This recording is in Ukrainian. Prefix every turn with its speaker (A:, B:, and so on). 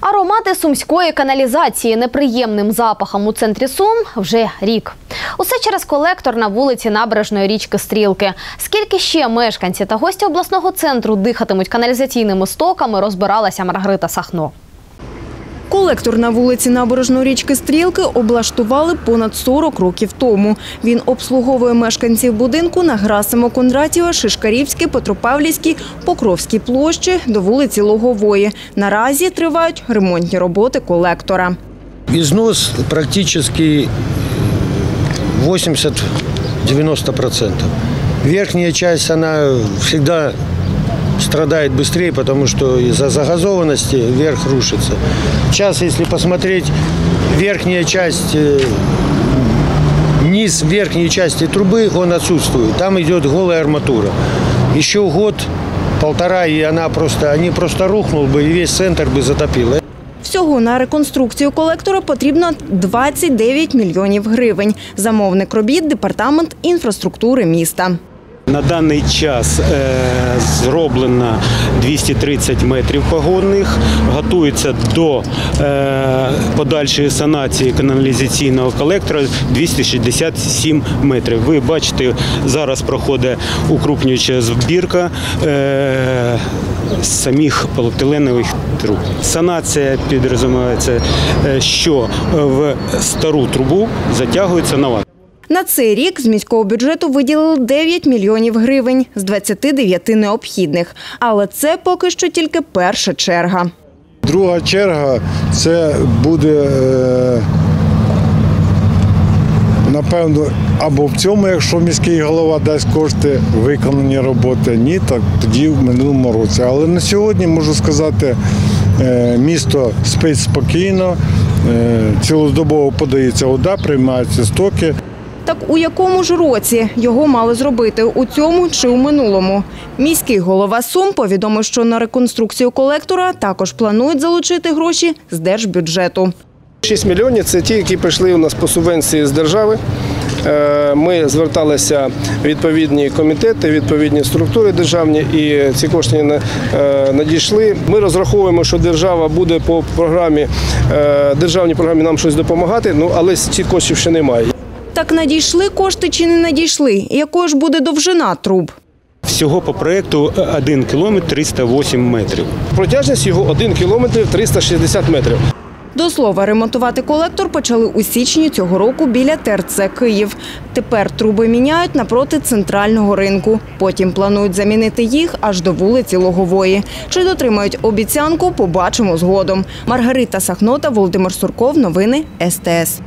A: Аромати сумської каналізації неприємним запахом у центрі Сум вже рік. Усе через колектор на вулиці набережної річки Стрілки. Скільки ще мешканці та гості обласного центру дихатимуть каналізаційними стоками, розбиралася Маргарита Сахно.
B: Колектор на вулиці Набережної річки Стрілки облаштували понад 40 років тому. Він обслуговує мешканців будинку на Грасимо Кондратєва, Шишкарівській, Петропавлівській, Покровській площі до вулиці Логової. Наразі тривають ремонтні роботи колектора.
C: Износ практически 80-90%. Верхняя часть, она всегда страдает быстрее, потому что из-за загазованности верх рушится. Сейчас, если посмотреть, верхняя часть, э, низ верхней части трубы, он отсутствует. Там идет голая арматура. Еще год, полтора, и она просто, они просто рухнул бы, и весь центр бы затопило.
B: Всього на реконструкцію колектора потрібно 29 мільйонів гривень. Замовник робіт – департамент інфраструктури міста.
D: На даний час е, зроблено 230 метрів погодних, готується до е, подальшої санації каналізаційного колектора 267 метрів. Ви бачите, зараз проходить укрупнююча збірка е, самих поліетиленових труб. Санація підрозуміється, е, що в стару трубу затягується нова.
B: На цей рік з міського бюджету виділили 9 мільйонів гривень з 29 необхідних. Але це поки що тільки перша черга.
E: Друга черга це буде е, напевно або в цьому, якщо міський голова дасть кошти виконані роботи, ні, так тоді в минулому році. Але на сьогодні можу сказати, е, місто спить спокійно, е, цілодобово подається вода, приймаються стоки.
B: Так у якому ж році його мали зробити у цьому чи у минулому? Міський голова Сум повідомив, що на реконструкцію колектора також планують залучити гроші з держбюджету.
F: 6 мільйонів це ті, які прийшли у нас по субвенції з держави. Е, Ми зверталися в відповідні комітети, відповідні структури державні, і ці кошти е, надійшли. Ми розраховуємо, що держава буде по програмі е, державній програмі нам щось допомагати. Ну але цих коштів ще немає.
B: Так надійшли кошти чи не надійшли? І Якою ж буде довжина труб?
D: Всього по проєкту 1 кілометр 308 метрів.
F: Протяжність його 1 кілометр 360 метрів.
B: До слова, ремонтувати колектор почали у січні цього року біля ТРЦ Київ. Тепер труби міняють напроти центрального ринку. Потім планують замінити їх аж до вулиці Логової. Чи дотримають обіцянку, побачимо згодом. Маргарита Сахнота, Володимир Сурков. Новини СТС.